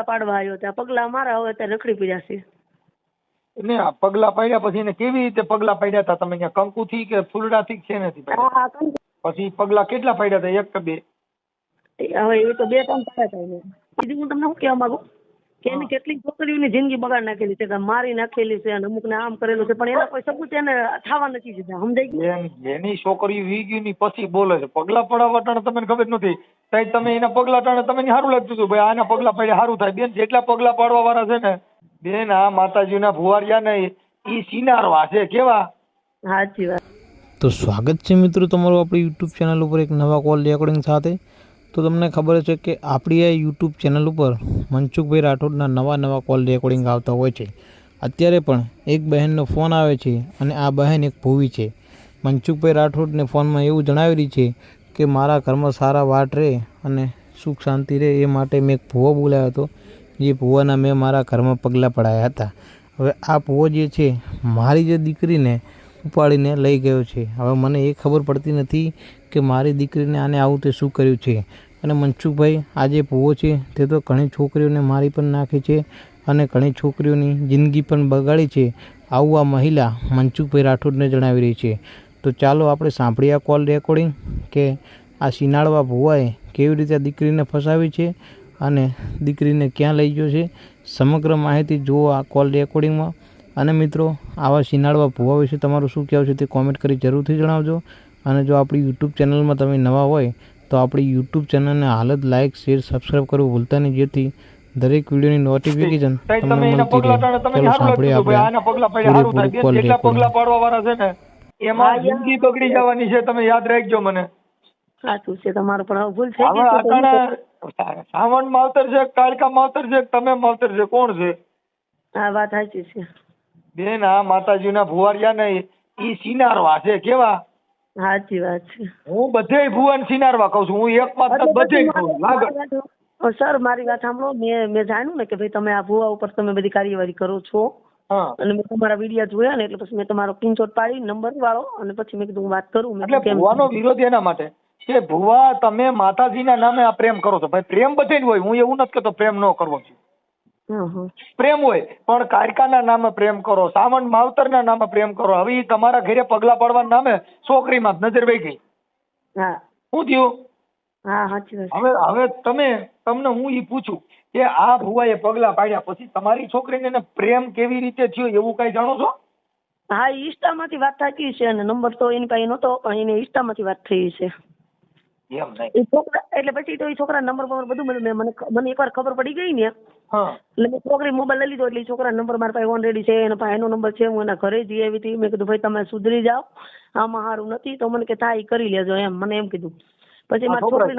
પાડવા આવ્યો ત્યાં પગલા મારા હવે ત્યાં રખડી પડ્યા છે. ને આ પગલા પાડ્યા પછી એને કેવી રીતે પગલા પાડ્યા હતા? તમે અહીંયા કંકુથી કે ફૂલડાથી કે શેનાથી હા પાડ્યા? હા પછી પગલા કેટલા પાડ્યા હતા? એક કે બે? હવે એ તો બે ત્રણ પાડ્યા હતા. બીજું હું તમને શું કહેવા માંગુ? કે એની કેટલીક છોકરીઓની જિંદગી બગાડ નાખેલી છે કે મારી નાખેલી છે અને અમુકને આમ કરેલું છે પણ એના કોઈ સબૂત એને થવા નથી દીધા સમજાઈ ગયું? છોકરી વી ગઈ ની પછી બોલે છે પગલા પડાવવા ટાણે તમને ખબર નથી સાહેબ તમે એના પગલા ટાણે તમને સારું લાગતું હતું ભાઈ આના પગલા પડે સારું થાય બેન જેટલા પગલા પાડવા વાળા છે ને બેન આ માતાજીના ભુવારિયા ને ઈ સિનારવા છે કેવા? સાચી વાત. તો સ્વાગત છે મિત્રો તમારું આપણી યુટ્યુબ ચેનલ ઉપર એક નવા કોલ રેકોર્ડિંગ સાથે. તો તમને ખબર છે કે આપણી આ યુટ્યુબ ચેનલ ઉપર મનસુખભાઈ રાઠોડના નવા નવા કોલ રેકોર્ડિંગ આવતા હોય છે. અત્યારે પણ એક બહેનનો ફોન આવે છે અને આ બહેન એક ભૂવી છે. મનસુખભાઈ રાઠોડને ફોનમાં એવું જણાવેલી છે કે મારા ઘરમાં સારા વાટ રહે અને સુખ શાંતિ રહે એ માટે મેં એક ભૂવો બોલાવ્યો હતો. જે ભૂવાના મેં મારા ઘરમાં પગલાં પડાયા હતા. હવે આ ભૂવો જે છે મારી જે દીકરીને ઉપાડીને લઈ ગયો છે. હવે મને એ ખબર પડતી નથી કે મારી દીકરીને આને આવું તે શું કર્યું છે? અને મનસુખભાઈ આ જે ભૂવો છે, તે તો ઘણી છોકરીઓને મારી પણ નાખી છે અને ઘણી છોકરીઓની જિંદગી પણ બગાડી છે. આવું આ મહિલા મનસુખભાઈ રાઠોડને જણાવી રહી છે. તો ચાલો આપણે સાંભળીએ આ કોલ રેકોર્ડિંગ કે આ સિનાળવા ભુવાએ કેવી રીતે આ દીકરીને ફસાવી છે અને દીકરીને ક્યાં લઈ ગયો છે. સમગ્ર માહિતી જુઓ આ કોલ રેકોર્ડિંગમાં અને મિત્રો, આવા સિનાળવા ભુવા વિશે તમારું શું કહેવું છે તે કોમેન્ટ કરી જરૂરથી જણાવજો. અને જો આપણી યુટ્યુબ ચેનલમાં તમે નવા હોય તો આપણી યુટ્યુબ ચેનલને હાલ જ લાઇક શેર સબસ્ક્રાઈબ કરવું ભૂલતા નહીં. જેથી દરેક વિડીયોની નોટિફિકેશન તમને મળતી રહે. ચલો સાંભળીએ આપણે આના પગલા પાડ્યા સારું થાય. પૂરેપૂરું. છે ને એમાં જિંદગી બગડી જવાની છે તમે યાદ રાખજો મને. સાચું છે તમારું પણ હવે ભૂલ થઈ ગઈ છે હું સાવણ માવતર છે કાળકા માવતર છે તમે માવતર છે કોણ છે? આ વાત સાચી છે. બેન આ માતાજીના ભુવારિયા ને ઈ સિનારવા છે કેવા? સાચી વાત છે. હું બધે ભુવન સિનારવા કહું છું. હું એક વાત બધે કહું છું. સર મારી વાત સાંભળો. મેં મેં જાણ્યું ને કે ભાઈ તમે આ ભુવા ઉપર તમે બધી કાર્યવાહી કરો છો. હા. અને મેં તમારા વિડિયા જોયા ને એટલે પછી મેં તમારો સ્ક્રીનશોટ પાડી નંબર વાળો અને પછી મેં કીધું વાત કરું. એટલે ભુવાનો વિરોધ એના માટે કે ભુવા તમે માતાજીના નામે આ પ્રેમ કરો છો. ભાઈ પ્રેમ બધે જ હોય. હું એવું નથી કહેતો પ્રેમ ન કરવો જોઈએ. હા પ્રેમ હોય પણ કારકાના નામે પ્રેમ કરો સાવણ માવતરના નામે પ્રેમ કરો. હવે ઈ તમારા ઘરે પગલા પડવાના નામે છોકરીમાં નજર વહી ગઈ. શું થયું? હવે હવે તમે તમને હું એ પૂછું કે આ ભુવાએ પગલા પાડ્યા પછી તમારી છોકરીને પ્રેમ કેવી રીતે થયો એવું કઈ જાણો છો? હા એ ઇન્સ્ટામાંથી વાત થતી છે અને નંબર તો એની પાસે નહોતો પણ એને ઇન્સ્ટામાંથી વાત થઈ છે. એ છોકરા એટલે પછી તો એ છોકરા નંબર બંબર બધું મને મને એકવાર ખબર પડી ગઈ ને. એટલે મેં છોકરી મોબાઈલ લઈ લીધો એટલે છોકરા નંબર મારા પાસે ઓલરેડી છે એના પાસે એનો નંબર છે હું એના ઘરે જઈ આવી હતી. મેં કીધું ભાઈ તમે સુધરી જાઓ. આમાં સારું નથી. તો મને કે થાય કરી લેજો. એમ મને એમ કીધું. પછી મારી છોકરી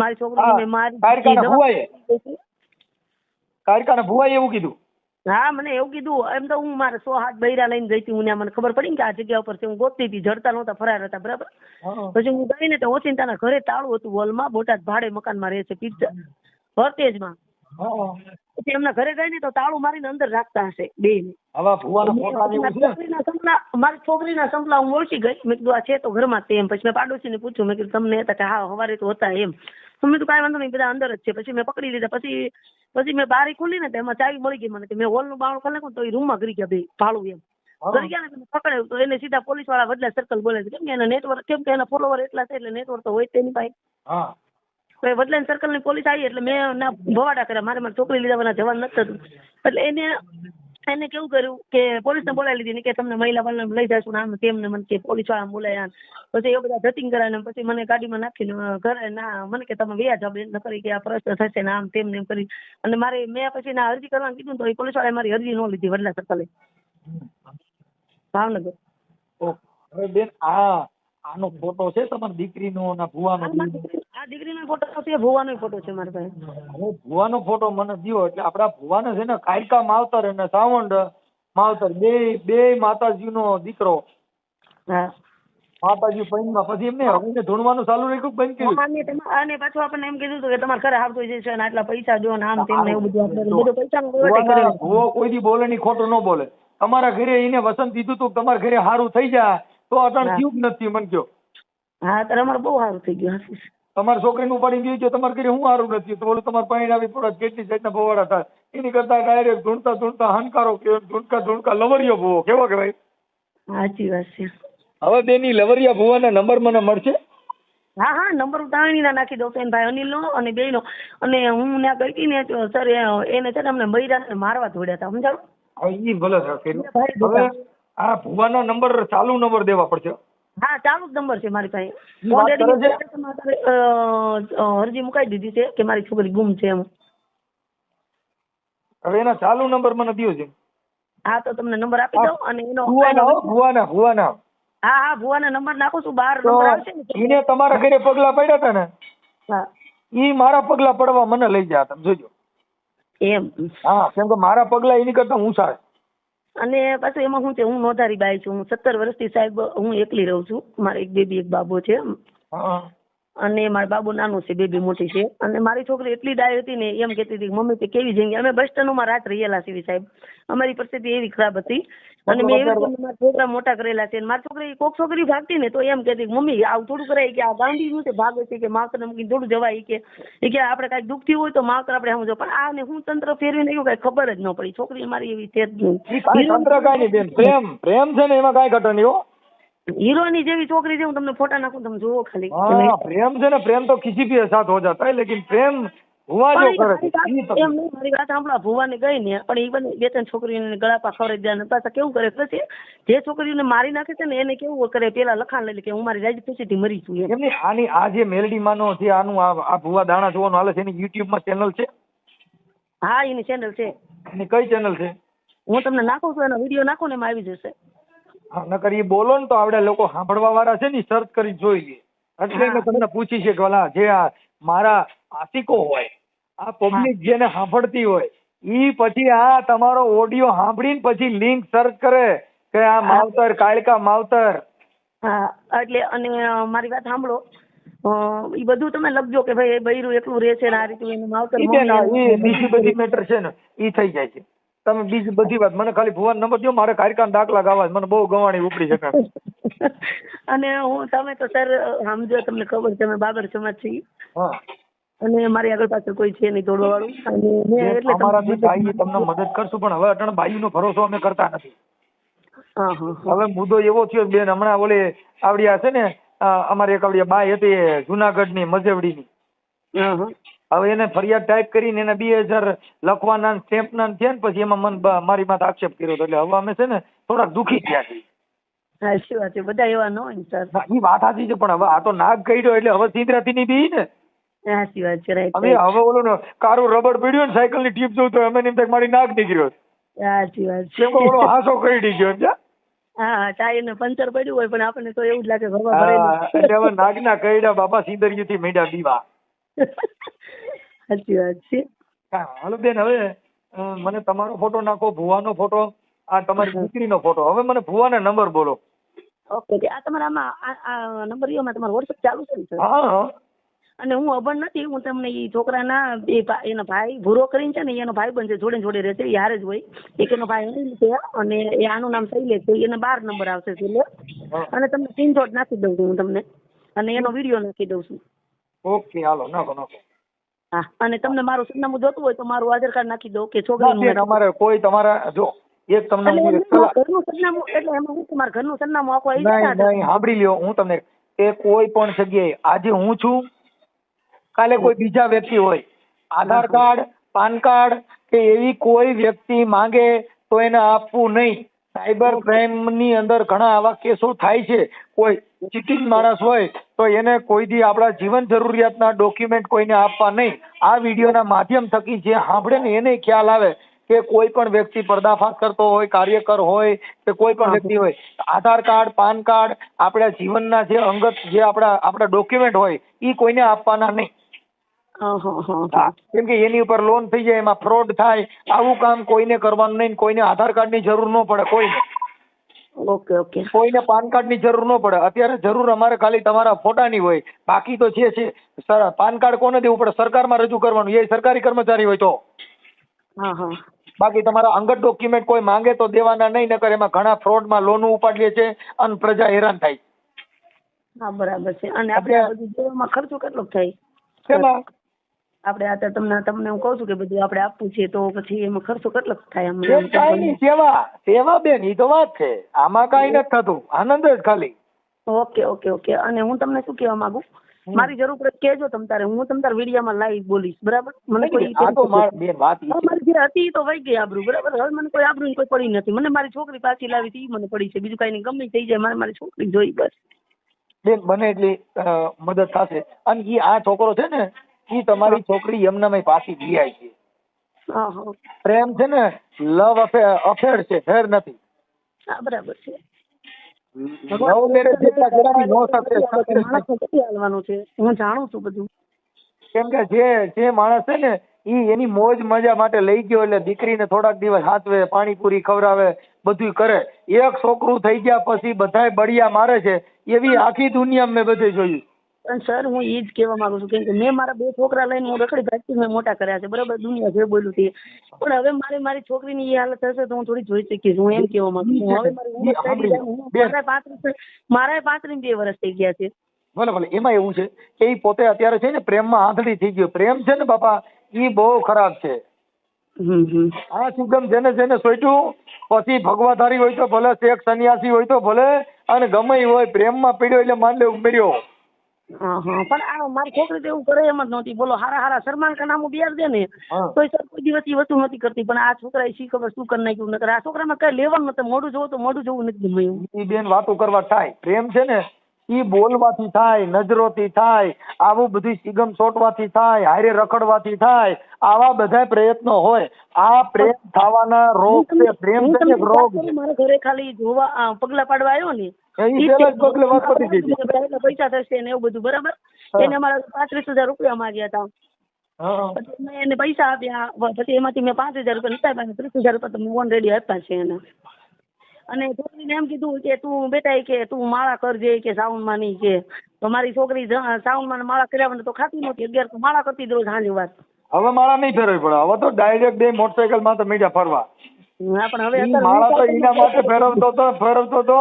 મારી છોકરી મારી ભુવાએ એવું કીધું. હા મને એવું કીધું એમ તો હું મારા સો હાથ બૈરા લઈને ગઈ હતી હું મને ખબર પડી ને કે આ જગ્યા ઉપર છે હું ગોતતી હતી જડતા નહોતા ફરાર હતા બરાબર? પછી હું ગઈ ને તો ઓચિંતાના ઘરે તાળું હતું હોલમાં બોટાદ ભાડે મકાનમાં રહે છે પિક્ચર ભરતેજ હા. પછી એમના ઘરે જાય ને તો તાળું મારીને અંદર રાખતા હશે બે ને મારી છોકરીના સંપલા હું ઓળખી ગઈ. મેં કીધું આ છે તો ઘરમાં તેમ પછી મેં પાડોશીને પૂછ્યું. મેં કીધું તમને હતા કે હા હવારે તો હતા એમ. તો મેં તો કાંઈ વાંધો નહીં બધા અંદર જ છે. પછી મેં પકડી લીધા. પછી પછી મેં બારી ખોલી ને તો એમાં ચાવી મળી ગઈ મને. મેં હોલનું બાણું ખોલી નાખ્યું તો એ રૂમમાં ઘરી ગયા ભાઈ ભાડું એમ. ઘરી ગયા ને તો તો એને સીધા પોલીસવાળા બદલા સર્કલ બોલે છે. કેમ કે એના નેટવર્ક કેમ કે એના ફોલોવર એટલા છે એટલે નેટવર્ક તો હોય તેની પાસે. એ સર્કલની પોલીસ આવી એટલે મેં ના ભવાડા કર્યા. મારે મારી છોકરી લીધા વગર જવાનું નથી થતું એટલે એને એને કેવું કર્યું કે પોલીસને બોલાવી લીધી કે તમને મહિલા વાળા લઈ જશું આમ તેમ મને કે પોલીસવાળા બોલાયા પછી એ બધા જટિંગ કરાય ને પછી મને ગાડીમાં નાખીને ઘરે ના, મને કે તમે વ્યા જાવ ન કરી કે આ પ્રશ્ન થશે ને આમ તેમને એમ કરી. અને મારે, મેં પછી ના અરજી કરવાનું કીધું તો એ પોલીસ વાળાએ મારી અરજી ન લીધી વડલા સર્કલે. ભાવનગર. બેન, આ આનો ફોટો છે તમારી દીકરીનો ના ભુવાનો? આ દીકરી- આ દીકરીનો ફોટો છે ભુવાનો ફોટો છે મારી પાસે હવે ભુવાનો ફોટો મને દિયો એટલે આપડા ભુવાને છે ને કાયકા માવતર અને સાવંડ માવતર બે બે માતાજીનો દીકરો. હા. માતાજી પૈણમાં પછી એમને હવીને ધૂણવાનું ચાલુ રાખ્યું બંધ કર્યું? અને પાછું આપણને એમ કીધું કે તમારે ઘરે આવતું જશે અને આટલા પૈસા જો ને આમ તેમ ને એવું બધું બધું. ભુવો કોઈ દી બોલે ની ખોટું ન બોલે. તમારા ઘરે એને વસંત દીધું તું તમારા ઘરે સારું થઈ જાય. તો અટાણ. થયું જ નથી મને કયો હા ત્યારે અમારે બહુ સારું થઈ ગયું હાસીસ. તમારી છોકરીને ઉપાડી ગયું છે તમારે કરી હું સારું નથી? તો ઓલું તમારે પાણી આવી પડે કેટલી જાતના ભવાડા થાય? એની કરતા ડાયરેક્ટ ધૂણતા ધૂણતા હનકારો કે ધૂણકા ધૂણકા લવરિયો ભૂવો કેવો કહેવાય? સાચી વાત છે. હવે બેની લવરિયા ભૂવાના નંબર મને મળશે? હા હા નંબર હું તાણીના નાખી દઉં એમ ભાઈ ભાઈ અનિલનો અને બેયનો. અને હું ત્યાં ગઈ હતી ને સર એને છે ને અમને મહિરાને મારવા દોડ્યા હતા સમજાવ ભલે ભાઈ આ ભુવાનો નંબર ચાલુ નંબર દેવા પડશે. હા ચાલુ જ નંબર છે મારી પાસે? ઓલરેડી અરજી મુકાઈ દીધી છે કે મારી છોકરી ગુમ છે એમ. હવે એના ચાલુ નંબર મને દ્યો છે. હા તો તમને નંબર આપી દઉં અને એનો ભુવાના ભુવાના ભુવાના. હા હા ભુવાના નંબર નાખું છું બાર નંબર આવશે ને એને તમારા ઘરે પગલા પડ્યા હતા ને? હા. ઈ મારા પગલા પડવા મને લઈ ગયા તમે જોજો. એમ. હા કેમ કે મારા પગલા એની કરતા હું છે. અને પાછું એમાં હું છે, હું નોધારી બાઈ છું. હું સત્તર વર્ષથી સાહેબ હું એકલી રહું છું. મારે એક બેબી, એક બાબો છે. અને મારા બાબુ નાનું છે, બેબી મોટી છે. અને મારી છોકરી એટલી ડાય હતી ને એમ કહેતી હતી મમ્મી તે કેવી જિંદગી? અમે બસ સ્ટેન્ડમાં રાત રહેલા છીએ સાહેબ. અમારી પરિસ્થિતિ એવી ખરાબ હતી. અને મેં એવી છોકરા મોટા કરેલા છે. મારી છોકરી કોક છોકરી ભાગતી ને તો એમ કહેતી મમ્મી, આવું થોડું કરાય કે આ ગાંધી નું ભાગે છે કે માવતર મૂકીને થોડું જવાય કે એ કે આપણે કાંઈક દુઃખ થયું હોય તો માવતર આપણે સમજો. પણ આને હું તંત્ર ફેરવી એવું કાંઈ ખબર જ ન પડી. છોકરી મારી એવી છે જ તંત્ર કાંઈ નહીં પ્રેમ પ્રેમ છે ને એમાં કાંઈ ઘટે હીરોની જેવી છોકરી છે હું તમને ફોટા નાખું તમે જુઓ ખાલી. પ્રેમ છે ને પ્રેમ તો કિસી પે સાથ હો જાતા લેકિન પ્રેમ ભુવા જો મારી બે ત્રણ છોકરીઓને ગળા પા કેવું કરે પછી જે મારી નાખે છે ને એને કેવું કરે? પેલા લખાણ લઈ લે કે હું મારી રાજી ખુશીથી મરી છું એમની આની આ જે મેલડી માનો છે આનું આ ભુવા દાણા જોવાનું હાલે છે એની યુટ્યુબમાં ચેનલ છે? હા એની ચેનલ છે. કઈ ચેનલ છે? હું તમને નાખું છું એનો વીડિયો નાખું ને એમાં આવી જશે. હા, નકર એ બોલો ને તો આવડે લોકો સાંભળવા વાળા છે ને સર્ચ કરી જોઈ લે. એટલે મેં તમને પૂછી છે કે ઓલા જે આ મારા આશિકો હોય આ પબ્લિક જેને સાંભળતી હોય ઈ પછી આ તમારો ઓડિયો સાંભળીને પછી લિંક સર્ચ કરે કે આ માવતર કાળકા માવતર. હા એટલે અને મારી વાત સાંભળો. એ બધું તમે લખજો કે ભાઈ એ બૈરું એકલું રહે છે ને આ રીતે એનું માવતર એનું- બીજી બધી મેટર છે ને ઈ થઈ જાય છે. તમે બીજી બધી વાત મને ખાલી ભુવન નંબર દો મારે કારકાન દાખલા ગાવા મને બહુ ગવાણી ઉપડી શકે અને હું તમે તો સર સમજો તમને ખબર છે અમે બાબર સમાજ છીએ. અને મારી આગળ પાછળ કોઈ છે નહીં તોડવા વાળું અને મેં એટલે અમારાથી થાય તમને મદદ કરશું પણ હવે અટણ બાઈનો ભરોસો અમે કરતા નથી. હવે મુદ્દો એવો થયો બેન હમણાં ઓલે આવડી છે ને અમારી એક આવડી બાઈ હતી જુનાગઢની મજેવડીની. મજેવડી હા. હવે એને ફરિયાદ ટાઈપ કરીને એને બે હજાર લખવાના સ્ટેમ્પના ને થયા ને પછી એમાં મને મારી માથે આક્ષેપ કર્યો એટલે હવે અમે છે ને થોડાક દુખી થયા છીએ. શું વાત છે. બધા એવા ન હોય સર. ના, વાત સાચી છે પણ હવે આ તો નાગ કર્યો એટલે હવે સિંદરાથી ની બી ને. સાચી વાત છે રાઈટ હવે હવે ઓલું ને કારું રબડ પડ્યું ને સાયકલની ટીપ જોઉં તો અમે એમ મારી નાગ નીકળ્યો સાચી વાત ઓલો હાસો કરી ગયો એમ હા ટાયર ને પંચર પડ્યું હોય પણ આપણને તો એવું જ લાગે ભરવા હા, ભરેલું. એટલે હવે નાગના કઈડા બાપા સિંદરિયું થી મેડા બીવા સાચી વાત છે. હા, હાલો બેન હવે મને તમારો ફોટો નાખો ભુવાનો ફોટો આ તમારી દીકરીનો ફોટો. હવે મને ભુવાના નંબર બોલો. ઓકે આ તમારા આમાં આ- નંબર ઈઓમાં તમારો વોટ્સઅપ ચાલુ છે ને હા હા. અને હું અભણ નથી હું તમને એ છોકરાના એ એનો ભાઈ ભૂરો કરીને છે ને એનો ભાઈ બનશે જોડે જોડે રહેશે એ હારે જ હોય. એક એનો ભાઈ અનિલ છે અને એ આનું નામ શૈલેષ છે એને બાર નંબર આવશે છેલ્લે અને તમને સ્ક્રીનશોટ નાખી દઉં છું હું તમને. અને એનો વીડિયો નાખી દઉં છું. ઓકે હાલો નાખો નાખો. હા. અને તમને મારું સરનામું જોતું હોય તો મારું આધાર કાર્ડ નાખી દો કે અમારે કોઈ તમારા જો એક તમને ઘરનું સરનામું એટલે એમાં હું તમારા ઘરનું સરનામું આખું આવી નહીં સાંભળી લ્યો હું તમને એ કોઈ પણ જગ્યાએ આજે હું છું કાલે કોઈ બીજા વ્યક્તિ હોય આધાર કાર્ડ પાન કાર્ડ કે એવી કોઈ વ્યક્તિ માંગે તો એને આપવું નહીં. સાયબર ક્રાઇમની અંદર ઘણા આવા કેસો થાય છે. કોઈ ચીટિંગ માણસ હોય તો એને કોઈ દી આપણા જીવન જરૂરિયાતના ડોક્યુમેન્ટ કોઈને આપવા નહીં. આ વિડીયોના માધ્યમ થકી જે સાંભળે ને એને ખ્યાલ આવે કે કોઈ પણ વ્યક્તિ પર્દાફાશ કરતો હોય કાર્યકર હોય કે કોઈ પણ વ્યક્તિ હોય. આધાર કાર્ડ પાન કાર્ડ આપણા જીવનના જે અંગત જે આપણા આપણા ડોક્યુમેન્ટ હોય એ કોઈને આપવાના નહીં. કેમ કે એની ઉપર લોન થઈ જાય એમાં ફ્રોડ થાય આવું કામ કોઈને કરવાનું નહીં કોઈને આધાર કાર્ડની જરૂર ન પડે કોઈને ઓકે ઓકે. કોઈને પાન કાર્ડની જરૂર ન પડે. અત્યારે જરૂર અમારે ખાલી તમારા ફોટાની હોય. બાકી તો જે છે સર પાન કાર્ડ કોને દેવું પડે? સરકારમાં રજૂ કરવાનું. એ સરકારી કર્મચારી હોય તો. હા હા. બાકી તમારા અંગત ડોક્યુમેન્ટ કોઈ માંગે તો દેવાના નહીં નકર એમાં ઘણા ફ્રોડમાં લોન ઉપાડીએ છે અને પ્રજા હેરાન થાય. હા બરાબર છે. અને આપણે આ બધું જોવામાં ખર્ચો કેટલો થાય? આપણે આ તમને તમને હું કહું છું કે બધું આપણે આપવું છે તો પછી એમાં ખર્ચો કેટલો થાય એમ કાંઈ નહીં સેવા સેવા બેન એ તો વાત છે. આમાં કાંઈ નથી થતું. આનંદ જ ખાલી. Okay okay okay. અને હું તમને શું કહેવા માંગુ? મારી જરૂર પડે કેજો તમ તારે. હું તમ તારે વિડીયામાં લાઈવ બોલીશ. બરાબર? મને કોઈ. મારી જે હતી તો વહી ગઈ આબરૂ. બરાબર? હવે મને કોઈ આબરૂ કોઈ પડી નથી. મને મારી છોકરી પાછી લાવી હતી મને પડી છે. બીજું કાંઈ નહીં. ગમે થઈ જાય. મારે મારી છોકરી જોઈ બસ. બેન બને એટલી મદદ થશે. અને એ આ છોકરો છે ને ઈ તમારી છોકરી યમનામાં પાછી વિયાય છે. પ્રેમ છે ને લવ અફેર છે ફેર નથી. બરાબર છે. લવ મેરેજ જેટલા જરા નો સક્સેસ માણસને કેટલી હાલવાનું છે. હું જાણું છું બધું. કેમ કે જે જે માણસ છે ને ઈ એની મોજ મજા માટે લઈ ગયો એટલે દીકરીને થોડાક દિવસ હાથવે પાણીપુરી ખવડાવે બધું કરે. એક છોકરું થઈ ગયા પછી બધાય બળિયા મારે છે. એવી આખી દુનિયા મેં બધે જોયું. પણ સર હું એ જ કહેવા માંગુ છું કેમ કે મેં મારા બે છોકરા લઈને હું રખડી ભાગતી મેં મોટા કર્યા છે બરાબર? દુનિયા જે બોલ્યું તે. પણ હવે મારે મારી છોકરીની એ હાલત થશે તો હું થોડી જોઈ શકીશ હું એમ કહેવા માંગુ છું. હવે મારી ઉંમર પાંત્રીસ મારા પાંત્રીસ બે વર્ષ થઈ ગયા છે. ભલે ભલે એમાં એવું છે કે એ પોતે અત્યારે છે ને પ્રેમમાં આંધળી થઈ ગયો. પ્રેમ છે ને બાપા ઈ બહુ ખરાબ છે. આ સુગમ જેને જેને સોચ્યું પછી ભગવાધારી હોય તો ભલે શેખ સન્યાસી હોય તો ભલે અને ગમે હોય પ્રેમમાં પીડ્યો એટલે માંડલે ઉમેર્યો. હા હા પણ આ મારી છોકરી તો એવું કરે એમ જ નહોતી. બોલો હારા હારા સલમાન ખાન નામ બિયાર દે ને તો સર કોઈ દિવસ ઈ વસ્તુ નથી કરતી. પણ આ છોકરાએ શી ખબર શું કરી નાખ્યું? નકર આ છોકરામાં કઈ લેવાનું નતું મોઢું જોવું તો મોઢું જોવું નથી ગમ્યું. બેન વાતો કરવા થાય. પ્રેમ છે ને ઈ બોલવાથી થાય નજરોથી થાય આવું બધું સિગમ સોટવાથી થાય હારે રખડવાથી થાય આવા બધા પ્રયત્નો હોય. આ પ્રેમ થવાના રોગ છે પ્રેમ રોગ મારા ઘરે ખાલી જોવા પગલા પાડવા આવ્યો ને પૈસા થશે ને એવું બધું બરાબર? એને મારા પાંત્રીસ હજાર રૂપિયા માગ્યા હતા. પછી મેં એને પૈસા આપ્યા પછી એમાંથી મેં પાંચ હજાર રૂપિયા નતા ત્રીસ હજાર રૂપિયા તો ઓલરેડી આપ્યા છે એને. અને છોકરીને એમ કીધું કે તું બેટા કે તું માળા કરજે કે સાવનમાં નહીં કે. તો મારી છોકરી સાવનમાં માળા કર્યા તો ખાતી નહોતી. અગિયાર તો માળા કરતી રોજ સાંજે વાર હવે માળા નહીં ફેરવી પડે. હવે તો ડાયરેક્ટ બે મોટરસાયકલમાં તો મીડિયા ફરવા. હા પણ હવે માળા તો એના માટે ફેરવતો તો ફેરવતો તો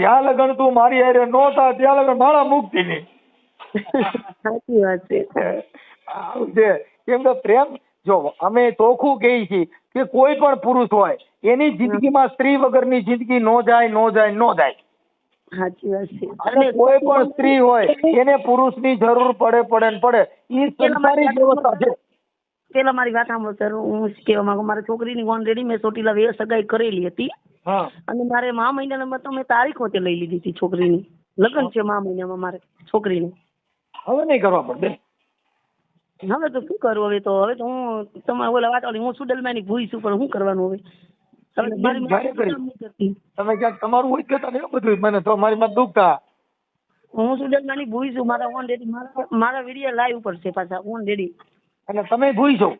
જ્યાં લગન તું મારી હારે નહોતા ત્યાં લગન માળા મુક્તિ નહીં. સાચી વાત છે. આવું છે. કેમ કે પ્રેમ જો અમે ચોખ્ખું કહીએ છીએ કે કોઈ પણ પુરુષ હોય એની જિંદગીમાં સ્ત્રી વગરની જિંદગી નો જાય નો જાય નો જાય. સાચી વાત છે. અને કોઈ પણ સ્ત્રી હોય એને પુરુષની જરૂર પડે પડે ને પડે. ઈ સંસારી વ્યવસ્થા છે. પેલા મારી વાત સાંભળો સર. હું કહેવા માંગુ મારા છોકરીની ઓલરેડી મેં ચોટીલા વે સગાઈ કરેલી હતી. અને મારે મા મહિનામાં તો મેં તારીખ હોતે લઈ લીધી હતી છોકરીની. લગ્ન છે મા મહિનામાં મારે છોકરીને. હવે નહીં કરવા પડે હવે તો શું કરવું હવે તો હવે તો હું તમારે ઓલા વાત હું સુડલમાની ભૂઈ છું પણ શું કરવાનું હવે? કરી. તમે ક્યાંક તમારું હોય જ કહેતા ને બધું મને તો મારી માં દુઃખ થા હું સુડલમાની ભૂઈ છું મારા ઓલરેડી મારા મારા વીડિયો લાઈવ ઉપર છે પાછા ઓલરેડી અને તમે ભૂઈ છો?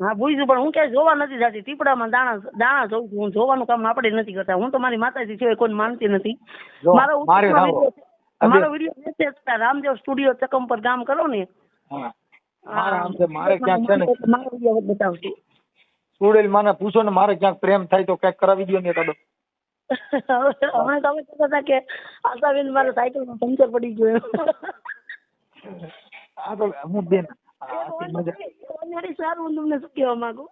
હા ભૂઈ છું પણ હું ક્યાંય જોવા નથી જતી. ટીપડામાં દાણા દાણા જોઉં છું. હું જોવાનું કામ આપણે નથી કરતા. હું તો મારી માતાજી છે કોઈ માનતી નથી. મારો મારે વીડિયો મેસેજ રામદેવ સ્ટુડિયો ચકમ પર કામ કરો ને. મારા મારે ક્યાંક છે ને મારો વીડિયો બતાવશે સુડેલ માને પૂછો ને મારે ક્યાંક પ્રેમ થાય તો ક્યાંક કરાવી દો ને એકાદો હમણાં તમે કહેતા હતા કે આશાબેન મારે નું પંચર પડી ગયું આ તો હું બેન ઓલરેડી સારું હું તમને શું કહેવા માંગુ?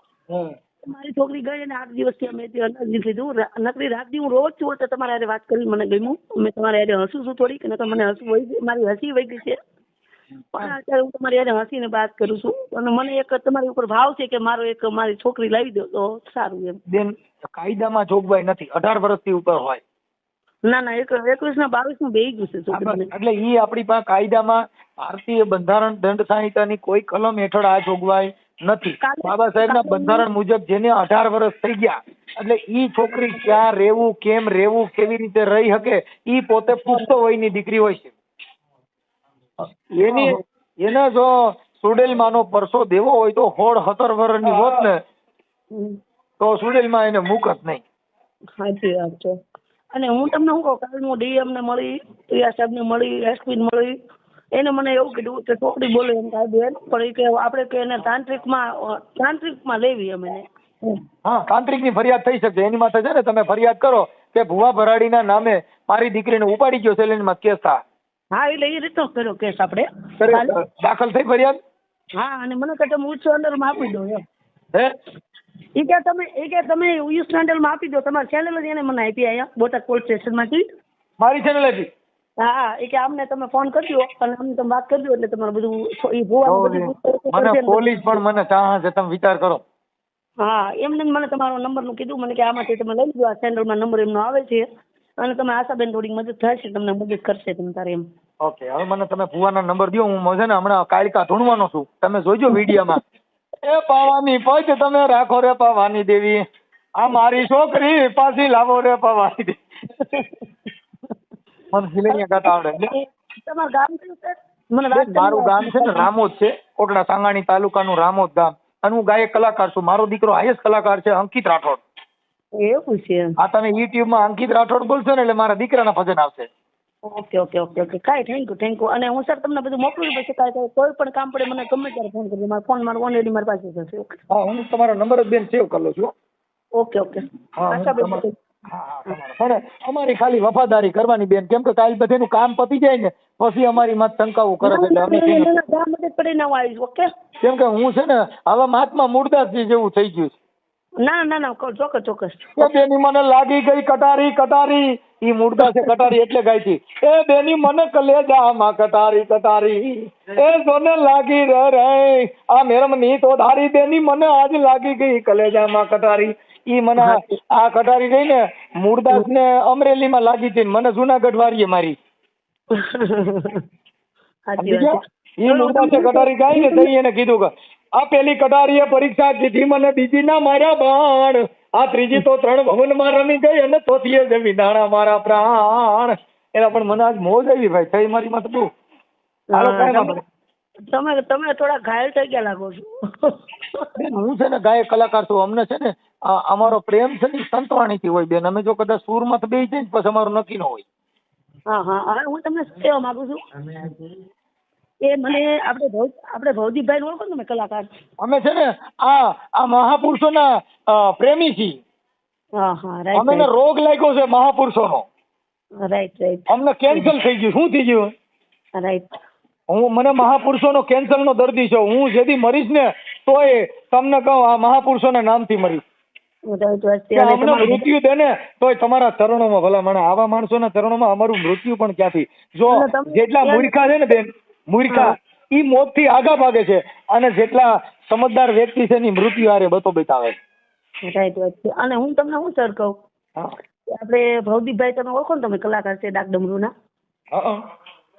મારી છોકરી ગઈ અને આઠ દિવસથી અમે અનાજ લીધું. નકરી રાતથી હું રોજ છું તો તમારે હારે વાત કરી મને ગમ્યું. મેં તમારે હારે હસું છું થોડીક નકર મને હસું વહી મારી હસી વહી ગઈ છે. પણ અત્યારે હું તમારી હારે હસીને વાત કરું છું. અને મને એક તમારી ઉપર ભાવ છે કે મારો એક મારી છોકરી લાવી દો તો સારું એમ. બેન કાયદામાં જોગવાઈ નથી. અઢાર વર્ષથી ઉપર હોય. ના ના એક એકવીસ ના બાવીસનું બે ગયું છે એટલે ઈ આપણી પાસે કાયદામાં ભારતીય બંધારણ દંડ સંહિતાની કોઈ કલમ હેઠળ આ જોગવાઈ નથી. બાબા સાહેબના બંધારણ મુજબ જેને અઢાર વર્ષ થઈ ગયા એટલે ઈ છોકરી ક્યાં રહેવું કેમ રહેવું કેવી રીતે રહી શકે ઈ પોતે પૂછતો વયની દીકરી હોય છે. એની એને જો સુડેલમાંનો પરસો દેવો હોય તો હોળ સત્તર વર્ષની હોત ને તો સુડેલમાં એને મૂકત નહીં. સાચી વાત છે. અને હું તમને શું કહું કાલ હું ડીએમ ને મળી પ્રિયા સાહેબ ને મળી એસપી ને મળી. એને મને એવું કીધું કે છોકરી બોલે એમ કાંઈ બેન પણ એ કે આપણે કે એને તાંત્રિકમાં તાંત્રિક તાંત્રિકમાં લેવી અમે એને. તાંત્રિક હા તાંત્રિકની ફરિયાદ થઈ શકે એની માથે છે ને તમે ફરિયાદ કરો કે ભુવા ભરાડીના નામે મારી દીકરીને ઉપાડી ગયો છે એટલે એની કેસ થાય હા એટલે એ રીતનો કર્યો કેસ આપણે. દાખલ થઈ ફરિયાદ? હા અને મને કહે તમે ઉચ્ચ અંડરમાં આપી દો એમ. હે? એ કે તમે એ કે તમે યુસમાં આપી દો. તમારી ચેનલ જ એને મને આપી અહીંયા બોટાદ પોલીસ સ્ટેશનમાંથી મારી ચેનલ હતી? હા એ કે આમને તમે ફોન કરજો અને અમને તમે વાત કરજો એટલે તમારું બધું એ ભુવાનું બધું મને પોલીસ પણ મને ચાહે છે તમે વિચાર કરો. હા એમને મને તમારો નંબરનું કીધું મને કે આમાંથી તમે લઈ લો આ સેન્ડલમાં નંબર એમનો આવે છે. અને તમે આશાબેન થોડીક મદદ થશે તમને મદદ કરશે તમે તારે એમ. ઓકે હવે મને તમે ભુવાના નંબર દો હું છે ને હમણાં કાયકા ધૂણવાનો છું. તમે જોજો વિડીયોમાં. એ પાવાની પજ તમે રાખો રે પાવાની દેવી. આ મારી છોકરી પાછી લાવો રે પાવાની દેવી. મને સિલેનિયા ગાતા આવડે. તમારું ગામ કયું છે? મને મારું ગામ છે ને રામોદ છે કોટડા સાંગાણી તાલુકાનું રામોદ ગામ. અને હું ગાયક કલાકાર છું. મારો દીકરો હાઈએસ્ટ કલાકાર છે અંકિત રાઠોડ. એવું છે આ તમે યુટ્યુબમાં અંકિત રાઠોડ બોલશો ને એટલે મારા દીકરાના ભજન આવશે ઓકે ઓકે ઓકે ઓકે કાંઈ થેન્ક યુ થેન્ક યુ અને હું સર તમને બધું મોકલું પછી કાંઈ કાંઈ પણ કામ પડે મને ગમે ત્યારે ફોન કરજો મારો ફોન મારો ઓલરેડી મારી પાસે જ ઓકે હા હું તમારો નંબર જ બેન સેવ કરી લઉં છું ઓકે ઓકે આશાબેન. પણ અમારી ખાલી વફાદારી કરવાની બેન કેમ કે કાલ બધેનું કામ પતી જાય ને પછી અમારી મત શંકાઓ કરે એટલે અમે કેમ કે હું છે ને હવે મહાત્મા મૂળદાસજી જેવું થઈ ગયું છે. ના ના ના ચોક્કસ ચોક્કસ. એ બેની મને લાગી ગઈ કટારી કટારી. ઈ છે કટારી એટલે ગાય છે. એ બેની મને કલેજામાં કટારી કટારી. એ સોને લાગી રે રે. આ મેરમની તો ધારી બેની મને આજ લાગી ગઈ કલેજામાં કટારી. ઈ મને આ- કટારી ગઈ ને મૂળદાસ ને અમરેલીમાં લાગી હતી મને જુનાગઢ વારીએ મારી. ગયા? ઈ મૂળદાસે કટારી ગાઈ ને તઈ એને કીધું કે આ પેલી કટારીએ પરીક્ષા દીધી મને બીજી ના માર્યા બાણ. આ ત્રીજી તો ત્રણ ભવનમાં રમી ગઈ અને ચોથીએ જમી દાણા મારા પ્રાણ. એના પણ મને આજ મોજ આવી ભાઈ. થઈ મારી મત બહુ. તમે તમે થોડા ઘાયલ થઈ ગયા લાગો છો. હું છે ને ગાયક કલાકાર છું. અમને છે ને અમારો પ્રેમ છે ને સંતવાણી થી હોય બેન. અમે જો કદાચ સુરમાં તો બે જાય ને પછી અમારું નક્કી ન હોય. હા હા. હું તમને શું કહેવા માંગુ છું. એ મને આપણે આપણે ભવદીપભાઈ ઓળખો ને તમે કલાકાર. અમે છે ને આ આ મહાપુરુષોના પ્રેમી છીએ. હા હા અમને રોગ લાગ્યો છે મહાપુરુષોનો. રાઈટ રાઈટ અમને કેન્સલ થઈ ગયું. શું થઈ ગયું? રાઈટ હું મને મહાપુરુષોનો કેન્સરનો દર્દી છું. હું જેથી મરીશ ને તોય તમને કહું આ મહાપુરુષોના નામથી મરીશ. અમને મૃત્યુ દે ને તોય તમારા ચરણોમાં ભલા મને આવા માણસોના ચરણોમાં અમારું મૃત્યુ પણ ક્યાંથી? જો જેટલા મૂર્ખા છે ને બેન મૂર્ખા. ઈ મોતથી આગા ભાગે છે અને જેટલા સમજદાર વ્યક્તિ છે એની મૃત્યુ હારે બતો બતાવે રાઈટ વાત છે અને હું તમને શું સર કહું? હા. આપણે ભવદીપભાઈ તમે ઓળખો ને તમે કલાકાર છે ડાક ડમરૂના? ના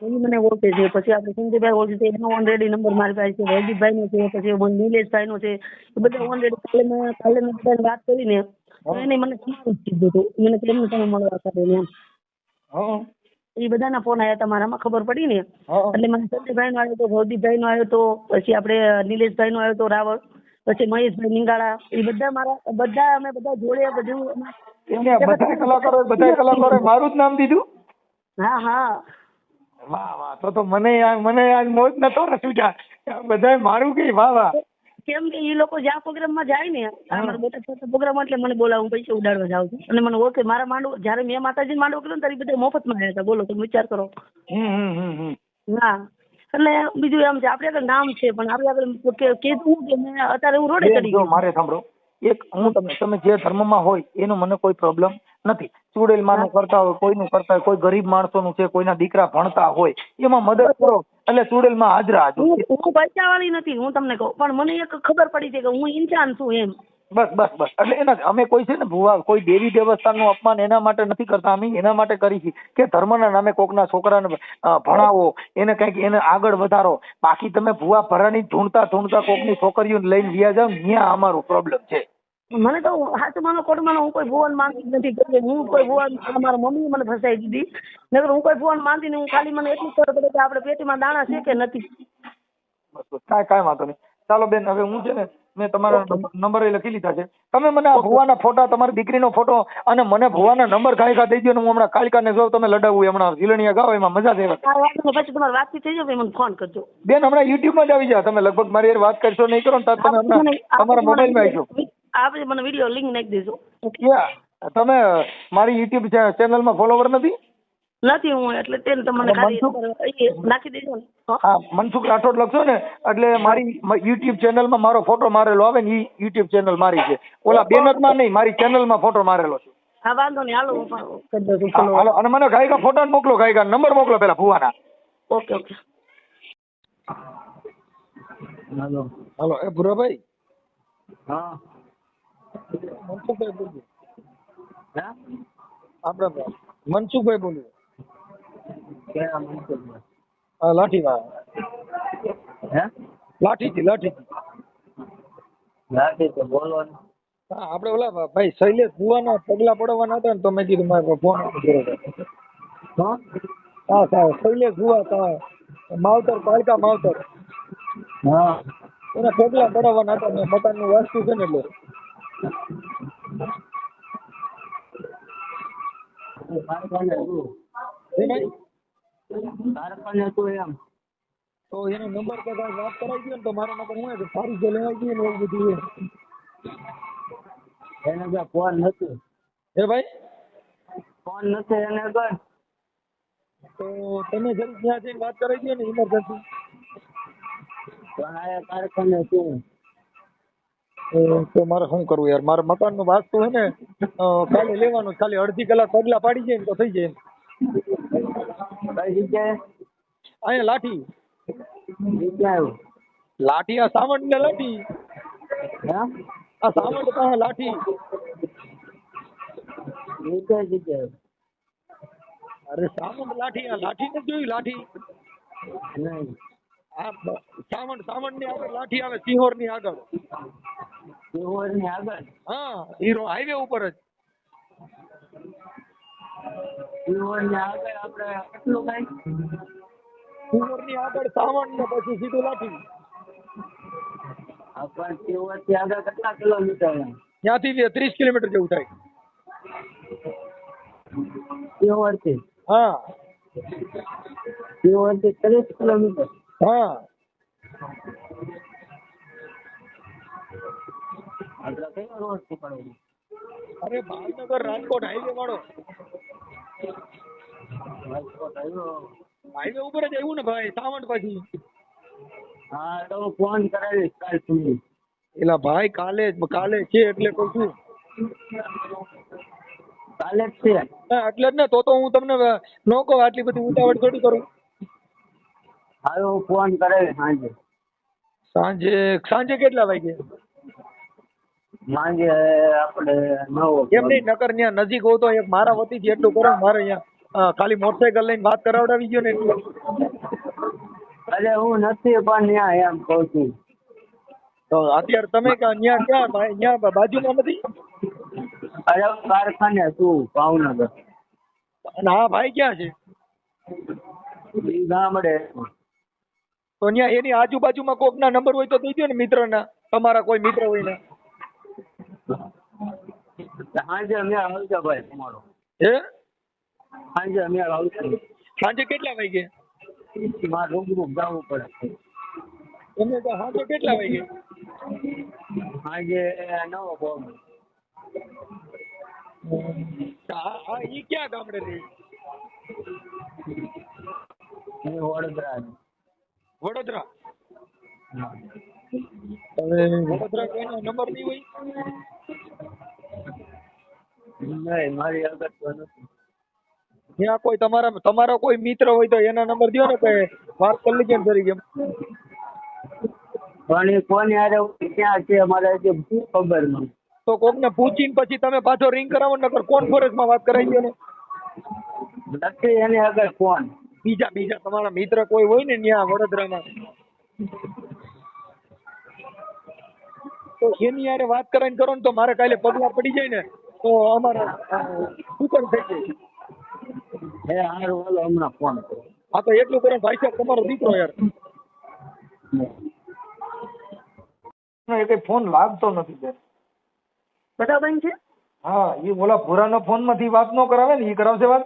એ મને ઓળખે છે. પછી આપણે સંજયભાઈ ઓળખે છે એનો ઓલરેડી નંબર મારી પાસે છે ભવદીપભાઈ નો છે પછી નિલેશભાઈ નો છે. એ બધા ઓલરેડી કાલે મેં કાલે મેં બધાને વાત કરીને એને મને કીધું હતું. મને કેમ તમે મળવા કરે એમ. હા. એ બધાના ફોન આવ્યા હતા મારામાં ખબર પડી ને? એટલે મને સંજયભાઈ નો આવ્યો તો ભવદીપભાઈ નો આવ્યો તો પછી આપણે નિલેશભાઈ નો આવ્યો તો રાવળ પછી મહેશભાઈ નિંગાળા એ બધા મારા બધા અમે બધા જોડે બધું બધા કલાકારો બધા કલાકારો મારું જ નામ દીધું? હા હા. વાહ વાહ. તો તો મને મને આજ મોજ નતો રસુજા બધા મારું કે વાહ વાહ. કેમ કે એ લોકો જ્યાં પ્રોગ્રામમાં જાય ને મારા મોટા ખાતે પ્રોગ્રામ એટલે મને બોલાવું પૈસા ઉડાડવા જાઉં છું. અને મને ઓકે મારા માંડવો જયારે મેં માતાજી માંડવો કર્યો ને ત્યારે બધા મફતમાં આવ્યા હતા. બોલો તમે વિચાર કરો. હમ એટલે બીજું એમ છે આપણે આગળ નામ છે પણ આપણે આગળ કે કીધું કે મેં અત્યારે હું રોડે ચડી મારે સાંભળો એક હું તમને તમે જે ધર્મમાં હોય એનો મને કોઈ પ્રોબ્લેમ નથી. ચુડેલમાનું કરતા હોય કોઈનું કરતા હોય કોઈ ગરીબ માણસોનું છે કોઈના દીકરા ભણતા હોય એમાં મદદ કરો. એટલે ચુડેલમાં હાજરા હાજર હું હું પૈસા વાળી નથી હું તમને કહું. પણ મને એક ખબર પડી છે કે હું ઇન્સાન છું એમ. બસ બસ બસ. એટલે એના અમે કોઈ છે ને ભુવા કોઈ દેવી દેવસ્થાનનું અપમાન એના માટે નથી કરતા. અમે એના માટે કરી છીએ કે ધર્મના નામે કોકના છોકરાને ભણાવો એને કંઈક એને આગળ વધારો. બાકી તમે ભુવા ભરાની ઢૂંઢતા ઢૂંઢતા કોકની છોકરીઓને લઈને વ્યા જાવ ત્યાં અમારો પ્રોબ્લેમ છે. મને તો ખોટું માનો હું કોઈ ભુવન માનતી જ નથી હું કોઈ ભુવન મારા મમ્મી મને ફસાઈ દીધી. નકર હું કોઈ ભુવન માનતી નહીં હું ખાલી મને એટલું ખબર પડે કે આપણે પેટીમાં દાણા છે કે નથી. કાંઈ કાંઈ વાંધો નહીં. ચાલો બેન હવે હું છે ને મેં તમારા નંબર લખી લીધા છે. તમે મને આ ભુવાના ફોટા તમારી દીકરીનો ફોટો અને મને ભુવાના નંબર કાલિકા દઈ દો ને હું હમણાં કાલકાને જો તમે લડાવું હમણાં ઝીલણીયા ગાવ એમાં મજા વાતને પછી તમારે વાતચીત થઈ જાય મને ફોન કરજો. બેન હમણાં યુટ્યુબમાં જ આવી જાવ તમે લગભગ મારી વાત કરશો નહીં કરો ને તમે હમણાં તમારા મોબાઈલમાં આવી જાઓ. આપણે મને વીડિયો લિંક નાખી દેજો. તમે મારી યુટ્યુબ ચેનલમાં ફોલોવર નથી? નથી હું એટલે તેને તમને નાખી દેજો હા? મનસુખ રાઠોડ લખશો ને એટલે મારી યુટ્યુબ ચેનલમાં મારો ફોટો મારેલો આવે ને એ યુટ્યુબ ચેનલ મારી છે. ઓલા બેનરમાં નહીં મારી ચેનલમાં ફોટો મારેલો છે. હા વાંધો નહીં. હાલો હું. હાલો અને મને ગાયકા ફોટા મોકલો ગાયકા નંબર મોકલો પેલા ભુવાના. Okay okay hello. હાલો એ ભુરાભાઈ? હા. મનસુખભાઈ બોલું. હે? મનસુખભાઈ બોલું. ક્યાં મનસુખભાઈ? હા લાઠીથી લાઠીથી લાઠી તો બોલો ને હા આપણે ઓલા ભાઈ શૈલેષ ભુવાના પગલા પડવાના હતા ને તો મેં કીધું મારે ફોન કર્યો હા? હા સાહેબ શૈલેષ ભુવા તા માવતર પાલકા માવતર. હા. એના પગલા પડાવવાના હતા ને મકાનનું વાસ્તુ છે ને એટલે. તું એ એનો નંબર કદાચ વાત કરાવી દો ને તો મારા નંબર હું કે સારી જે લેવાઈ ગઈ ને એવું બધું એને કે ફોન નથી? હે ભાઈ? ફોન નથી એને કર તો તમે જરૂર ત્યાં જઈને વાત કરાવી દો ને ઇમરજન્સી પણ આ કારખાને તું તો મારે શું કરવું યાર? મારે મકાનનું વાસ્તુ છે ને ખાલી કાલે લેવાનું ખાલી અડધી કલાક પગલા પાડી જાય ને તો થઈ જાય અહીંયા લાઠી. લાઠી આ સાવંત ને લાઠી. હે? આ સાવંત પાસે લાઠી. અરે સાવંત લાઠી આ લાઠી ને જોયું લાઠી. સાવંત સાવંતની આગળ લાઠી આવે સિહોરની આગળ. સિહોરની આગળ. હા હીરો હાઈવે ઉપર જ. સિહોરની આગળ આપણે કેટલું કઈ? ની આગળ સાવંત ને પછી સીધું લાઠી. આપણ સિહોરથી આગળ કેટલા કિલોમીટર? ત્યાંથી ત્રીસ કિલોમીટર જેવું થાય. સિહોરથી હા. સિહોરથી ત્રીસ કિલોમીટર? હા. આપણે કયો રોડ અરે ભાવનગર રાજકોટ હાઈવે વાળો. રાજકોટ હાઈવે ઉપર જ આવ્યું ને ભાઈ સાવંત પછી. હા તો હું ફોન કરાવીશ કાલ સુધી. એલા ભાઈ કાલે કાલે છે એટલે કહું છું. કાલે જ છે? હા, એટલે જ ને તો તો હું તમને ન કહું આટલી બધી ઉતાવળ થોડી કરું. હાલો હું ફોન કરાવીશ સાંજે. સાંજે સાંજે કેટલા વાગે સાંજે આપણે નવ એમ નહીં નકર ત્યાં નજીક હોવ તો એક મારા વતીથી એટલું કરો મારે અહીંયા ખાલી મોટરસાયકલ લઈને વાત કરાવડાવી ગયો ને એટલું. અરે હું નથી પણ ત્યાં એમ કહું છું. તો અત્યારે તમે ત્યાં ક્યાં ભાઈ ત્યાં બાજુમાં નથી? અરે કારખાને શું ભાવનગર. અને હા ભાઈ ક્યાં છે? ગામડે તો ત્યાં એની આજુબાજુમાં કોકના નંબર હોય તો દઈ દો ને મિત્રના તમારા કોઈ મિત્ર હોય ને. સાંજે આવજો ભાઈ તમારો. હે? સાંજે આવશે સાંજે કેટલા વાગે? મારે રૂબરૂ જવું પડે તમે તો સાંજે કેટલા વાગે? સાંજે નવ. હા ઈ ક્યાં ગામડે રહે વડોદરા વડોદરા? હવે વડોદરા કોઈનો નંબર નહીં હોય? નહીં મારી તો નથી. ત્યાં કોઈ તમારા તમારો કોઈ મિત્ર હોય તો એના નંબર દો ને કે વાત કરી લીધી ને કેમ પણ એ કોની હારે ક્યાં છે મારે ખબર નહીં તો કોકને પૂછીને પછી તમે પાછો રિંગ કરાવો ને નકર કોન્ફરન્સમાં વાત કરાવી દો ને? નથી એની આગળ ફોન બીજા બીજા તમારા મિત્ર કોઈ હોય ને ત્યાં વડોદરામાં તો એની હારે વાત કરાવીને કરો ને તો મારે કાલે પગલા પડી જાય ને. તો અમારે સૂચન થઈ જાય હે હારું હાલો હમણાં ફોન કરો. હા તો એટલું કરો ભાઈ સાહેબ તમારો દીકરો યાર. એ કઈ ફોન લાગતો નથી બેન. બધા બંધ છે? હા એ ઓલા ભૂરાનો ફોનમાંથી વાત ન કરાવે ને એ કરાવશે વાત?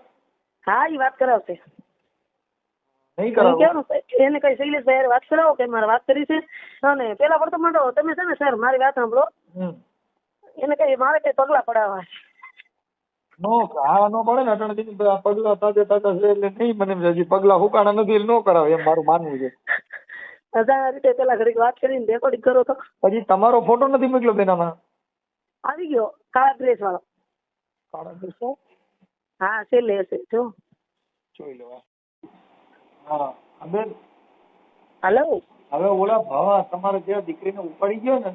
હા એ વાત કરાવશે. નહીં કરાવે એને કઈ શૈલેષભાઈ વાત કરાવો કે મારે વાત કરી છે? અને પેલા પડતો માંડો તમે છે ને સર મારી વાત સાંભળો. એને કઈ મારે કઈ પગલા પડાવવા નો હા નો પડે ને અટણ દીની પગલા તાજે તાજા છે એટલે નહીં મને હજી પગલા હુકાણા નથી નો કરાવે એમ મારું માનવું છે. હજાર રીતે પેલા ઘડીક વાત કરીને રેકોર્ડિંગ કરો તો. હજી તમારો ફોટો નથી મોકલ્યો બેન આમાં? આવી ગયો કાળા ડ્રેસ વાળો. કાળા ડ્રેસ હા છે લે છે જો. જોઈ લેવા હા. હા, બેન. હેલો હવે ઓલા ભાવા તમારે જે દીકરીને ઉપાડી ગયો ને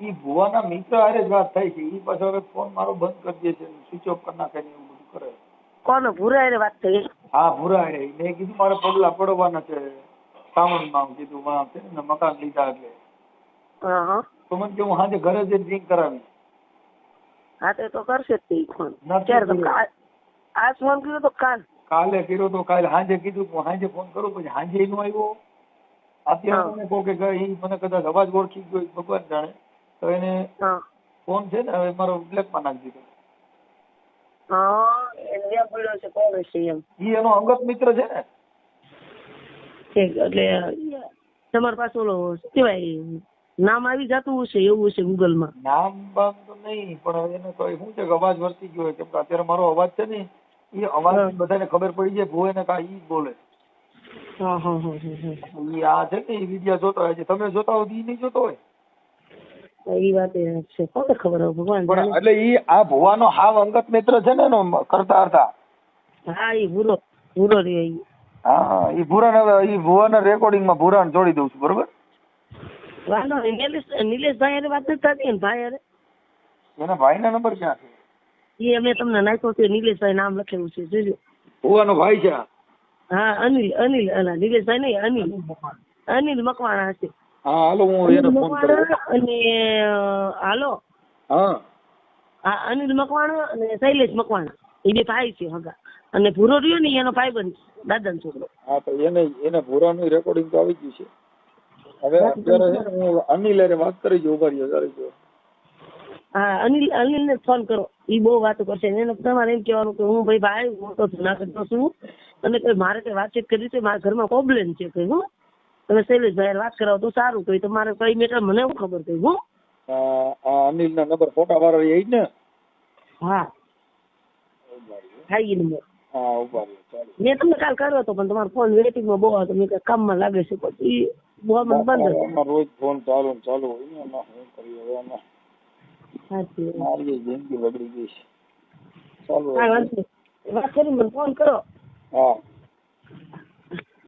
ઈ ભુવાના મિત્ર હારે જ વાત થાય છે. ઈ પાછો હવે ફોન મારો બંધ કરી દે છે સ્વિચ ઓફ કરી નાખે એવું બધું કરે. કોનો ભૂરા હારે વાત થઈ? હા ભૂરા હારે મેં કીધું મારે પગલા પડવાના છે. સાવણમાં કીધું માં છે ને મકાન લીધા એટલે. તો મને કે હું સાંજે ઘરે જઈને ડ્રિંક કરાવી હા તો તો કરશે જ ફોન. આજ ફોન કર્યો તો કાલ. કાલે કર્યો તો કાલે. સાંજે કીધું સાંજે ફોન કરું પછી સાંજે એનો આવ્યો. અત્યારે. કહો કે ગઈ મને કદાચ અવાજ ઓળખી ગયો ભગવાન જાણે. તો એને ફોન છે ને હવે મારો બ્લેકમાં નાખી દીધો. ઈ એનો અંગત મિત્ર છે ને. એટલે તમારી પાસે ઓલો કેવાય નામ આવી જતું હશે એવું હશે ગૂગલમાં નામ બામ તો નહીં પણ હવે એને તો શું છે કે અવાજ વર્તી ગયો કેમ કે અત્યારે મારો અવાજ છે ને એ અવાજ બધાને ખબર પડી જાય ભૂ એને કા ઈ બોલે હા હા હા હા હા. ઈ આ છે ને ઈ જોતો હોય છે. તમે જોતા હોય ઈ નહીં જોતો હોય. એ વાત છે. કોને ખબર હવે ભગવાન એટલે ઈ આ ભુવાનો હાવ અંગત મિત્ર છે ને કરતા હતા હા એ ભૂરો ભૂરો રે ઈ. હા ઈ ભૂરાને હવે ઈ ભુવાના રેકોર્ડિંગમાં ભૂરાને જોડી દઉં છું બરોબર? વાંધો નિલેશ નિલેશભાઈ હારે વાત નથી થતી ને ભાઈ હારે? એના ભાઈના નંબર ક્યાં છે? અમે તમને નાખ્યો છે નિલેશભાઈ નામ લખેલું છે જોજો. ભુવાનો ભાઈ છે આ. હા અનિલ અનિલ અલા નિલેશભાઈ નહીં અનિલ. અનિલ મકવાણા. હશે. હા હાલો હું એને ફોન કરું. અને હાલો. હા. હા અનિલ મકવાણા અને શૈલેષ મકવાણા. એ બે ભાઈ છે હગા. અને ભૂરો રહ્યો ને એનો એનો બન દાદાનો છોકરો. હા તો એને એને ભૂરાનું રેકોર્ડિંગ તો આવી ગયું છે. હવે અત્યારે છે ને હું અનિલ અરે વાત કરી જો ઊભા રહ્યો જરા જો હા અનિલ અનિલ ને ફોન કરો. એ બહુ વાતો કરશે. એને તમારે એમ કહેવાનું કે હું ભાઈ ભાઈ હું તો જુનાગઢનો છું. અને કઈ મારે કઈ વાતચીત કરી છે મારા ઘરમાં પ્રોબ્લેમ છે કઈ હું. તમે શૈલેષભાઈ વાત કરાવો તો સારું કઈ તમારે કઈ મેટર મને એવું ખબર કઈ હું. અનિલ ના નંબર ફોટા વાળો એ જ ને? હા. હા ઈ નંબર હા મેં તમને કાલ કર્યો હતો પણ તમારો ફોન વેટિંગમાં બહુ હતો મેં કામમાં લાગે છે પછી બહુ મને બંધ રોજ ફોન ચાલુ ચાલુ હોય ને શું કરીએ હવે આમાં. સાચી. મારી જિંદગી બગડી ગઈ છે. ચાલો. વાત કરી મને ફોન કરો. 啊。